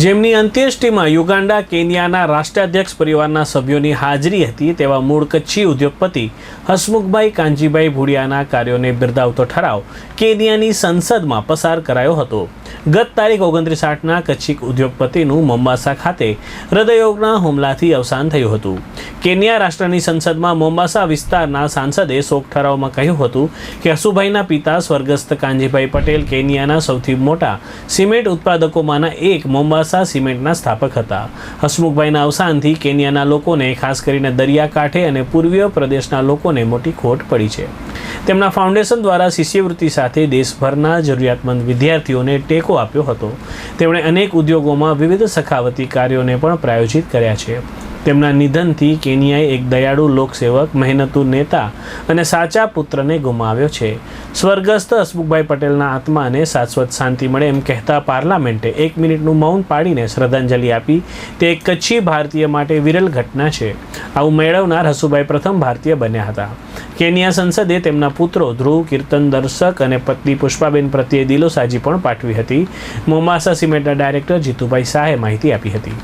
જેમની અંત્યેષ્ટિમાં યુગાન્ડા કેન્યાના રાષ્ટ્રાધ્યક્ષ પરિવારના સભ્યોની હાજરી હતી તેવા મૂળ કચ્છી ઉદ્યોગપતિ હસમુખભાઈ કાંજીભાઈ ભુડિયાના કાર્યોને બિરદાવતો ઠરાવ કેન્યાની સંસદમાં પસાર કરાયો હતો. ગત તારીખ ઓગણત્રીસ આઠના કચ્છી ઉદ્યોગપતિનું મોમ્બાસા ખાતે હૃદયરોગના હુમલાથી અવસાન થયું હતું. કેન્યા રાષ્ટ્રની સંસદમાં મોમ્બાસા વિસ્તારના સાંસદે શોક ઠરાવમાં કહ્યું હતું કે હસુભાઈના પિતા સ્વર્ગસ્થ કાંજીભાઈ પટેલ કેન્યાના સૌથી મોટા સિમેન્ટ ઉત્પાદકોમાંના એક મોમ્બાસા સિમેન્ટના સ્થાપક હતા. હસમુખભાઈના અવસાનથી કેન્યાના લોકોને, ખાસ કરીને દરિયાકાંઠે અને પૂર્વીય પ્રદેશના લોકોને મોટી ખોટ પડી છે. તેમના ફાઉન્ડેશન દ્વારા શિષ્યવૃત્તિ સાથે દેશભરના જરૂરિયાતમંદ વિદ્યાર્થીઓને ટેકો આપ્યો હતો. તેમણે અનેક ઉદ્યોગોમાં વિવિધ સખાવતી કાર્યોને પણ પ્રાયોજિત કર્યા છે. તેમના નિધનથી કેનિયાએ એક દયાળુ લોકસેવક, મહેનતુ નેતા અને સાચા પુત્રને ગુમાવ્યો છે. સ્વર્ગસ્થ હસમુખભાઈ પટેલના આત્માને શાશ્વત શાંતિ મળે એમ કહેતા પાર્લામેન્ટે એક મિનિટનું મૌન પાડીને શ્રદ્ધાંજલિ આપી. તે એક કચ્છી ભારતીય માટે વિરલ ઘટના છે. આવું મેળવનાર હસુભાઈ પ્રથમ ભારતીય બન્યા હતા. કેનિયા સંસદે તેમના પુત્રો ધ્રુવ, કીર્તન દર્શક અને પત્ની પુષ્પાબેન પ્રત્યે દિલોસાજી પણ પાઠવી હતી. મોમાસા સિમેન્ટના ડાયરેક્ટર જીતુભાઈ શાહે માહિતી આપી હતી.